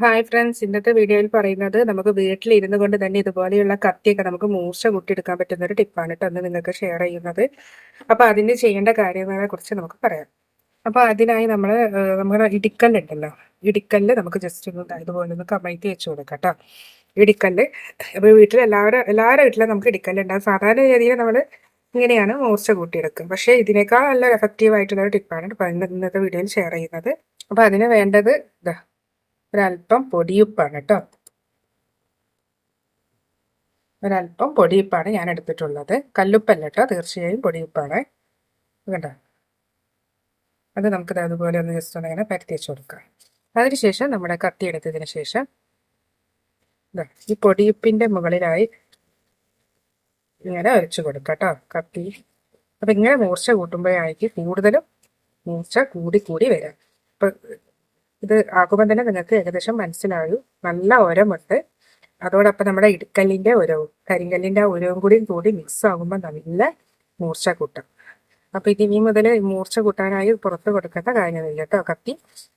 Hi friends ഇന്നത്തെ വീഡിയോയിൽ പറയുന്നത് നമുക്ക് വീട്ടിൽ ഇരുന്നു കൊണ്ട് തന്നെ ഇതുപോലെയുള്ള കത്തിയൊക്കെ നമുക്ക് മൂർച്ച കൂട്ടിയെടുക്കാൻ പറ്റുന്ന ഒരു ടിപ്പാണ് കേട്ടോ അന്ന് നിങ്ങൾക്ക് ഷെയർ ചെയ്യുന്നത്. അപ്പോൾ അതിന് ചെയ്യേണ്ട കാര്യങ്ങളെ കുറിച്ച് നമുക്ക് പറയാം. അപ്പോൾ അതിനായി നമ്മൾ നമ്മുടെ ഇടിക്കല്ലുണ്ടല്ലോ ഇടിക്കല്ല് നമുക്ക് ജസ്റ്റ് ഒന്ന് ഇതുപോലെ ഒന്ന് കമഴ്ത്തി വെച്ച് കൊടുക്കാം കേട്ടോ ഇടിക്കല്ല്. അപ്പോൾ വീട്ടിൽ എല്ലാവരും എല്ലാവരുടെ വീട്ടിലും നമുക്ക് ഇടിക്കല്ലുണ്ടാകും സാധാരണ രീതിയിൽ നമ്മൾ ഇങ്ങനെയാണ് മൂർച്ച കൂട്ടിയെടുക്കുക. പക്ഷേ ഇതിനേക്കാൾ നല്ല എഫക്റ്റീവ് ആയിട്ടുള്ള ഒരു ടിപ്പാണ് ഇന്നത്തെ വീഡിയോയിൽ ഷെയർ ചെയ്യുന്നത്. അപ്പോൾ അതിന് വേണ്ടത് ഇതാ ഒരല്പം പൊടിയുപ്പാണ് കേട്ടോ. ഒരല്പം പൊടിയുപ്പാണ് ഞാൻ എടുത്തിട്ടുള്ളത്. കല്ലുപ്പല്ല കേട്ടോ തീർച്ചയായും പൊടിയുപ്പാണ്. കണ്ടോ? അത് നമുക്കത് അതുപോലെ ഒന്ന് ജസ്റ്റ് ഒന്ന് ഇങ്ങനെ പരത്തി വെച്ച് കൊടുക്കാം. അതിനുശേഷം നമ്മുടെ കത്തി എടുത്തതിന് ശേഷം ഈ പൊടിയുപ്പിന്റെ മുകളിലായി ഇങ്ങനെ ഒരച്ചു കൊടുക്കാം കേട്ടോ കത്തി. അപ്പം ഇങ്ങനെ മൂർച്ച കൂട്ടുമ്പോഴായിരിക്കും കൂടുതലും മൂർച്ച കൂടി കൂടി വരാം. അപ്പം ഇത് ആകുമ്പോൾ തന്നെ നിങ്ങൾക്ക് ഏകദേശം മനസ്സിലാവും. നല്ല ഉരമുണ്ട് അതോടൊപ്പം നമ്മുടെ ഇടുക്കല്ലിന്റെ ഉരവും കരിങ്കല്ലിന്റെ ഉരവും കൂടി കൂടി മിക്സ് ആകുമ്പോൾ നല്ല മൂർച്ച കൂട്ടും. അപ്പോൾ ഇനി മുതൽ മൂർച്ച കൂട്ടാനായി പുറത്ത് കൊടുക്കേണ്ട കാര്യമില്ല കേട്ടോ. കത്തി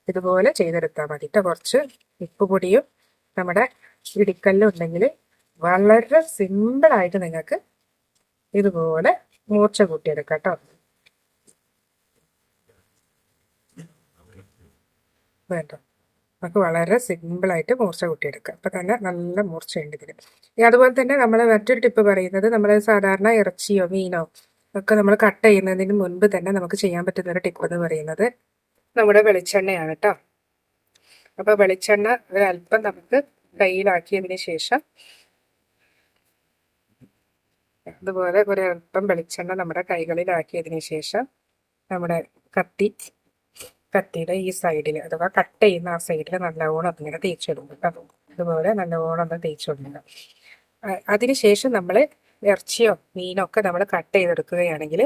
ഇതുപോലെ ചെയ്തെടുത്താൽ മതി. കേട്ടോ കുറച്ച് ഉപ്പ് പൊടിയും നമ്മുടെ ഇടിക്കല്ലും ഉണ്ടെങ്കിൽ വളരെ സിമ്പിളായിട്ട് നിങ്ങൾക്ക് ഇതുപോലെ മൂർച്ച കൂട്ടിയെടുക്കാം കേട്ടോ. വേണ്ട? നമുക്ക് വളരെ സിമ്പിളായിട്ട് മൂർച്ച കൂട്ടിയെടുക്കാം. അപ്പം തന്നെ നല്ല മൂർച്ചയുണ്ട് ഇനി അതുപോലെ തന്നെ നമ്മൾ മറ്റൊരു ടിപ്പ് പറയുന്നത് നമ്മൾ സാധാരണ ഇറച്ചിയോ മീനോ ഒക്കെ നമ്മൾ കട്ട് ചെയ്യുന്നതിന് മുൻപ് തന്നെ നമുക്ക് ചെയ്യാൻ പറ്റുന്ന ഒരു ടിപ്പ് എന്ന് പറയുന്നത് നമ്മുടെ വെളിച്ചെണ്ണയാണ് കേട്ടോ അപ്പോൾ വെളിച്ചെണ്ണ ഒരല്പം നമുക്ക് കയ്യിലാക്കിയതിന് ശേഷം അതുപോലെ ഒരല്പം വെളിച്ചെണ്ണ നമ്മുടെ കൈകളിലാക്കിയതിന് ശേഷം നമ്മുടെ കത്തി കത്തിയുടെ ഈ സൈഡിൽ അഥവാ കട്ട് ചെയ്യുന്ന ആ സൈഡിൽ നല്ലവണ്ണം അതിങ്ങനെ തേച്ചെടുക്കുക അതുപോലെ നല്ലവണ്ണം ഒന്ന് തേച്ചെടുക്കുക. അതിനുശേഷം നമ്മൾ ഇറച്ചിയോ മീനോ ഒക്കെ നമ്മൾ കട്ട് ചെയ്തെടുക്കുകയാണെങ്കിൽ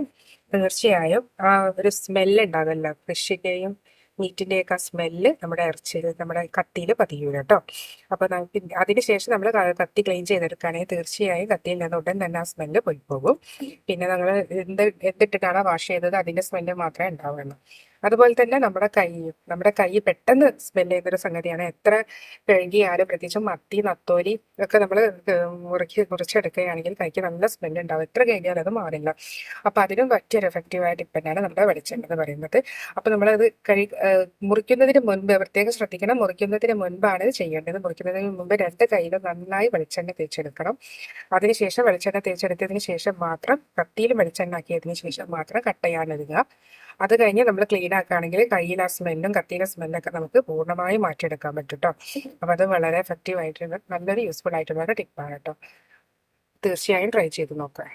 തീർച്ചയായും ആ ഒരു സ്മെല്ല് ഉണ്ടാകുമല്ലോ ഫിഷിന്റെയും മീറ്റിന്റെയൊക്കെ സ്മെല്ല് നമ്മുടെ ഇറച്ചിയിൽ നമ്മുടെ കത്തിയിൽ പതിയൂല കേട്ടോ. അപ്പോൾ അതിനുശേഷം നമ്മൾ കത്തി ക്ലീൻ ചെയ്തെടുക്കുകയാണെങ്കിൽ തീർച്ചയായും കത്തിയിൽ നിന്ന് ഉടൻ തന്നെ ആ സ്മെല്ല് പോയി പോകും. പിന്നെ നമ്മൾ എന്ത് എന്തിട്ടിട്ടാണോ വാഷ് ചെയ്തത് അതിന്റെ സ്മെല്ല് മാത്രമേ ഉണ്ടാവുള്ളൂ. അതുപോലെ തന്നെ നമ്മുടെ കൈയും നമ്മുടെ കൈ പെട്ടെന്ന് സ്മെൽ ചെയ്യുന്നൊരു സംഗതിയാണ്. എത്ര കഴുകിയാലും പ്രത്യേകിച്ചും മത്തി നത്തോലി ഒക്കെ നമ്മൾ മുറുക്കി മുറിച്ചെടുക്കുകയാണെങ്കിൽ കൈക്ക് നല്ല സ്മെൽ ഉണ്ടാവും. എത്ര കഴുകിയാലും അത് മാറില്ല. അപ്പം അതിനും പറ്റിയൊരു എഫക്റ്റീവായ ടിപ്പന്നാണ് നമ്മുടെ വെളിച്ചെണ്ണ എന്ന് പറയുന്നത്. അപ്പം നമ്മളത് കഴി മുറിക്കുന്നതിന് മുൻപ് പ്രത്യേകം ശ്രദ്ധിക്കണം മുറിക്കുന്നതിന് മുൻപാണ് ഇത് ചെയ്യേണ്ടത്. മുറിക്കുന്നതിന് മുമ്പ് രണ്ട് കൈയിലും നന്നായി വെളിച്ചെണ്ണ തേച്ചെടുക്കണം. അതിനുശേഷം വെളിച്ചെണ്ണ തേച്ചെടുത്തതിന് ശേഷം മാത്രം കത്തിയിൽ വെളിച്ചെണ്ണ ആക്കിയതിന് ശേഷം മാത്രം കട്ട് അത് കഴിഞ്ഞ് നമ്മൾ ക്ലീൻ ആക്കുകയാണെങ്കിൽ കയ്യിൽ ആ സ്മെല്ലും കത്തിയിലെ സ്മെല്ലൊക്കെ നമുക്ക് പൂർണമായും മാറ്റിയെടുക്കാൻ പറ്റും കേട്ടോ അപ്പോൾ അത് വളരെ എഫക്റ്റീവ് ആയിട്ടുള്ള നല്ലൊരു യൂസ്ഫുൾ ആയിട്ടുള്ള ഒരു ടിപ്പാണ് കേട്ടോ തീർച്ചയായും ട്രൈ ചെയ്ത് നോക്കാം.